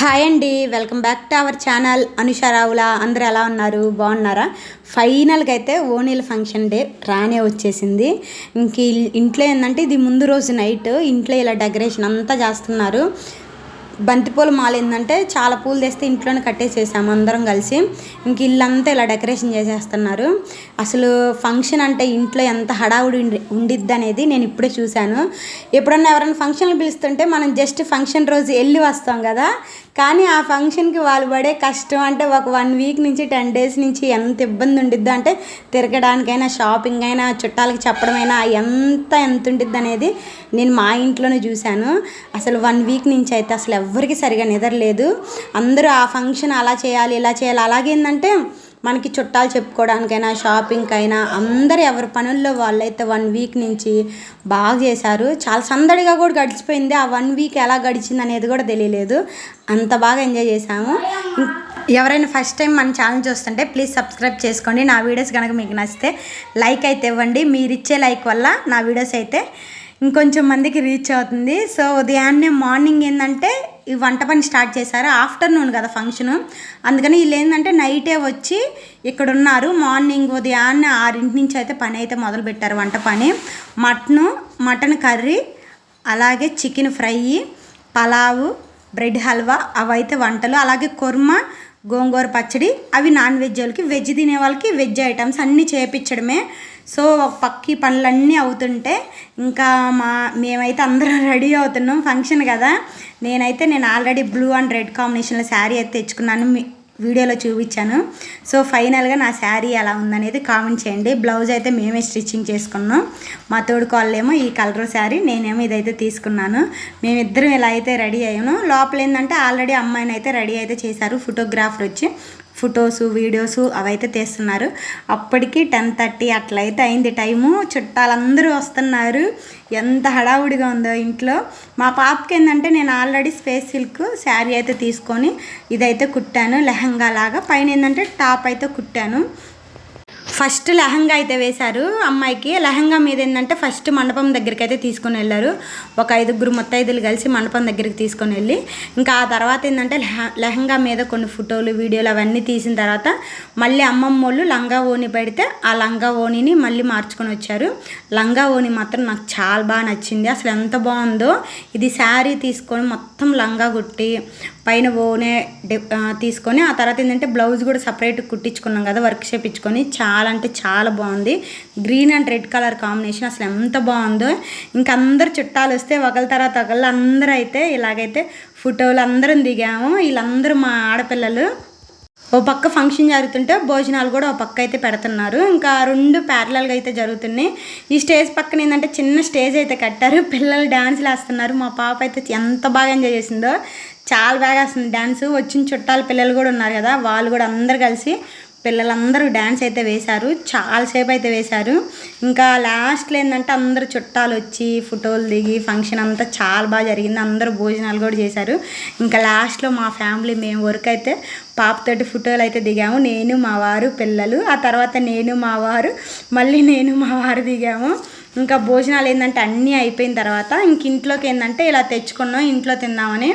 Hi అండి welcome back to our channel. అనుషారావుల అందరూ ఎలా ఉన్నారు? బాగున్నారా? ఫైనల్గా అయితే ఓనీల ఫంక్షన్ డే రానే వచ్చేసింది. ఇంక ఇంట్లో ఏంటంటే ఇది ముందు రోజు నైట్. ఇంట్లో ఇలా డెకరేషన్ అంతా చేస్తున్నారు. బంతిపూల మాల ఏంటంటే చాలా పూలు తెస్తే ఇంట్లోనే కట్టేసేసాము అందరం కలిసి. ఇంక ఇల్లంతా ఇలా డెకరేషన్ చేసేస్తున్నారు. అసలు ఫంక్షన్ అంటే ఇంట్లో ఎంత హడావుడి ఉండిద్ది అనేది నేను ఇప్పుడే చూశాను. ఎప్పుడన్నా ఎవరైనా ఫంక్షన్లు పిలుస్తుంటే మనం జస్ట్ ఫంక్షన్ రోజు వెళ్ళి వస్తాం కదా. కానీ ఆ ఫంక్షన్కి వాళ్ళు పడే కష్టం అంటే ఒక వన్ వీక్ నుంచి టెన్ డేస్ నుంచి ఎంత ఇబ్బంది ఉండిద్దో అంటే తిరగడానికైనా షాపింగ్ అయినా చుట్టాలకి చెప్పడమైనా ఎంత ఎంత ఉండిద్ది అనేది నేను మా ఇంట్లోనే చూశాను. అసలు వన్ వీక్ నుంచి అయితే అసలు ఎవ్వరికి సరిగా నిద్రలేదు అందరూ ఆ ఫంక్షన్ అలా చేయాలి ఇలా చేయాలి. అలాగేందంటే మనకి చుట్టాలు చెప్పుకోవడానికైనా షాపింగ్కైనా అందరు ఎవరి పనుల్లో వాళ్ళైతే వన్ వీక్ నుంచి బాగా చేశారు. చాలా సందడిగా కూడా గడిచిపోయింది. ఆ వన్ వీక్ ఎలా గడిచింది అనేది కూడా తెలియలేదు. అంత బాగా ఎంజాయ్ చేశాము. ఎవరైనా ఫస్ట్ టైం మన ఛానల్ చూస్తుంటే ప్లీజ్ సబ్స్క్రైబ్ చేసుకోండి. నా వీడియోస్ కనుక మీకు నచ్చితే లైక్ అయితే ఇవ్వండి. మీరు ఇచ్చే లైక్ వల్ల నా వీడియోస్ అయితే ఇంకొంచెం మందికి రీచ్ అవుతుంది. సో ఉదయాన్నే మార్నింగ్ ఏంటంటే ఈ వంట పని స్టార్ట్ చేశారు. ఆఫ్టర్నూన్ కదా ఫంక్షను అందుకని వీళ్ళు ఏంటంటే నైటే వచ్చి ఇక్కడ ఉన్నారు మార్నింగ్ ఉదయాన్నే ఆరింటి నుంచి అయితే పని అయితే మొదలు పెట్టారు వంట పని. మటను మటన్ కర్రీ అలాగే chicken fry pulao bread halwa అవైతే వంటలు. అలాగే కుర్మా గోంగూర పచ్చడి అవి నాన్ వెజ్ వాళ్ళకి వెజ్ తినే వాళ్ళకి వెజ్ ఐటమ్స్ అన్నీ చేపించడమే. సో ఒక పక్కి పనులన్నీ అవుతుంటే ఇంకా మా మేమైతే అందరం రెడీ అవుతున్నాం ఫంక్షన్ కదా. నేనైతే నేను ఆల్రెడీ బ్లూ అండ్ రెడ్ కాంబినేషన్లో శారీ అయితే తెచ్చుకున్నాను వీడియోలో చూపించాను. సో ఫైనల్గా నా శారీ ఎలా ఉందనేది కామెంట్ చేయండి. బ్లౌజ్ అయితే మేమే స్టిచ్చింగ్ చేసుకున్నాం. మా తోడుకోళ్ళేమో ఈ కలర్ శారీ నేనేమో ఇదైతే తీసుకున్నాను. మేమిద్దరం ఇలా అయితే రెడీ అయ్యాను లోపల ఏంటంటే ఆల్రెడీ అమ్మాయిని అయితే రెడీ అయితే చేశారు ఫోటోగ్రాఫర్ వచ్చి. ఫొటోస్ వీడియోస్ అవైతే తీస్తున్నారు. అప్పటికి టెన్ థర్టీ అట్లయితే అయింది టైము. చుట్టాలందరూ వస్తున్నారు. ఎంత హడావుడిగా ఉందో ఇంట్లో. మా పాపకి ఏంటంటే నేను ఆల్రెడీ స్పేస్ సిల్క్ శారీ అయితే తీసుకొని ఇదైతే కుట్టాను. లెహంగా లాగా పైన ఏంటంటే టాప్ అయితే కుట్టాను. ఫస్ట్ లెహంగా అయితే వేశారు అమ్మాయికి. లెహంగా మీద ఏంటంటే ఫస్ట్ మండపం దగ్గరికి అయితే తీసుకొని వెళ్ళారు. ఒక ఐదుగురు ముత్తైదులు కలిసి మండపం దగ్గరికి తీసుకొని వెళ్ళి ఇంకా ఆ తర్వాత ఏంటంటే లెహ- లెహంగా మీద కొన్ని ఫోటోలు వీడియోలు అవన్నీ తీసిన తర్వాత మళ్ళీ అమ్మమ్మ వాళ్ళు లంగా ఓని పెడితే ఆ లంగా ఓనిని మళ్ళీ మార్చుకొని వచ్చారు. లంగా ఓని మాత్రం నాకు చాలా బాగా నచ్చింది. అసలు ఎంత బాగుందో. ఇది శారీ తీసుకొని మొత్తం లంగా కుట్టి పైన ఓనే తీసుకొని ఆ తర్వాత ఏంటంటే బ్లౌజ్ కూడా సపరేట్ కుట్టించుకున్నాం కదా వర్క్ చేపించుకొని చాలా అంటే చాలా బాగుంది. Green and red colour combination అసలు ఎంత బాగుందో. ఇంకా అందరు చుట్టాలు వస్తే ఒకళ్ళ తర్వాత ఒకళ్ళు అందరూ అయితే ఇలాగైతే ఫోటోలు అందరం దిగాము. వీళ్ళందరూ మా ఆడపిల్లలు. ఓ పక్క ఫంక్షన్ జరుగుతుంటే భోజనాలు కూడా ఓ పక్క అయితే పెడుతున్నారు. ఇంకా రెండు ప్యారలల్గా అయితే జరుగుతున్నాయి. ఈ స్టేజ్ పక్కన ఏంటంటే చిన్న స్టేజ్ అయితే కట్టారు. పిల్లలు డ్యాన్స్లు వేస్తున్నారు మా పాప అయితే ఎంత బాగా ఎంజాయ్ చేసిందో. చాలా బాగా వేస్తుంది డ్యాన్స్ వచ్చిన చుట్టాల పిల్లలు కూడా ఉన్నారు కదా. వాళ్ళు కూడా అందరు కలిసి పిల్లలందరూ డ్యాన్స్ అయితే వేశారు. చాలాసేపు అయితే వేశారు. ఇంకా లాస్ట్లో ఏంటంటే అందరూ చుట్టాలు వచ్చి ఫోటోలు దిగి ఫంక్షన్ అంతా చాలా బాగా జరిగింది. అందరూ భోజనాలు కూడా చేశారు. ఇంకా లాస్ట్లో మా ఫ్యామిలీ మేము వరకు అయితే పాపతోటి ఫోటోలు అయితే దిగాము. నేను మా వారు పిల్లలు ఆ తర్వాత నేను మా వారు మళ్ళీ నేను మా వారు దిగాము. ఇంకా భోజనాలు ఏంటంటే అన్నీ అయిపోయిన తర్వాత ఇంక ఇంట్లోకి ఏంటంటే ఇలా తెచ్చుకున్నాం ఇంట్లో తిందామని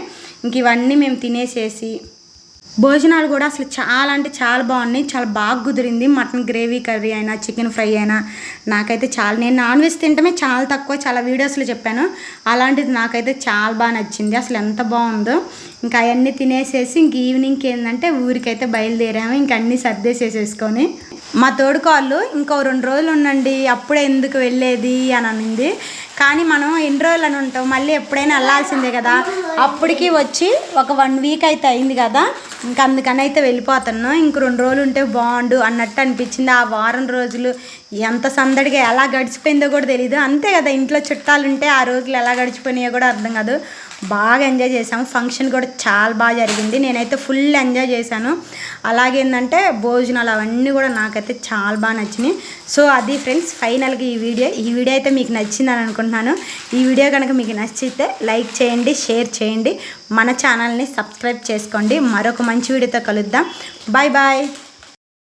ఇంక ఇవన్నీ మేము తినేసేసి భోజనాలు కూడా అసలు చాలా అంటే చాలా బాగున్నాయి. చాలా బాగా కుదిరింది. మటన్ గ్రేవీ కర్రీ అయినా చికెన్ ఫ్రై అయినా నాకైతే చాలా నేను నాన్ వెజ్ తింటమే చాలా తక్కువ చాలా వీడియోస్లో చెప్పాను. అలాంటిది నాకైతే చాలా బాగా నచ్చింది. అసలు ఎంత బాగుందో. ఇంకా అవన్నీ తినేసేసి ఇంక ఈవినింగ్కి ఏంటంటే ఊరికైతే బయలుదేరాము. ఇంక అన్నీ సర్దేసేసేసుకొని మా తోడుకోళ్ళు ఇంకో రెండు రోజులు ఉండండి అప్పుడే ఎందుకు వెళ్ళేది అని అనింది. కానీ మనం ఎన్ని రోజులు అని ఉంటాం? మళ్ళీ ఎప్పుడైనా వెళ్ళాల్సిందే కదా. అప్పటికి వచ్చి ఒక వన్ వీక్ అయితే అయింది కదా. ఇంకా అందుకని అయితే వెళ్ళిపోతున్నాం ఇంక రెండు రోజులు ఉంటే బాగుండు అన్నట్టు అనిపించింది. ఆ వారం రోజులు ఎంత సందడిగా ఎలా గడిచిపోయిందో కూడా తెలియదు అంతే కదా ఇంట్లో చుట్టాలు ఉంటే ఆ రోజులు ఎలా గడిచిపోయినాయో కూడా అర్థం కాదు. బాగా ఎంజాయ్ చేసాము ఫంక్షన్ కూడా చాలా బాగా జరిగింది. నేనైతే ఫుల్ ఎంజాయ్ చేశాను. అలాగే ఏంటంటే భోజనాలు అవన్నీ కూడా నాకైతే చాలా బాగా నచ్చినాయి. సో అది ఫ్రెండ్స్ ఫైనల్గా ఈ వీడియో ఈ వీడియో అయితే మీకు నచ్చిందని అనుకుంటున్నాను. ఈ వీడియో కనుక మీకు నచ్చితే లైక్ చేయండి షేర్ చేయండి. మన ఛానల్ని సబ్స్క్రైబ్ చేసుకోండి. మరొక మంచి వీడియోతో కలుద్దాం. Bye bye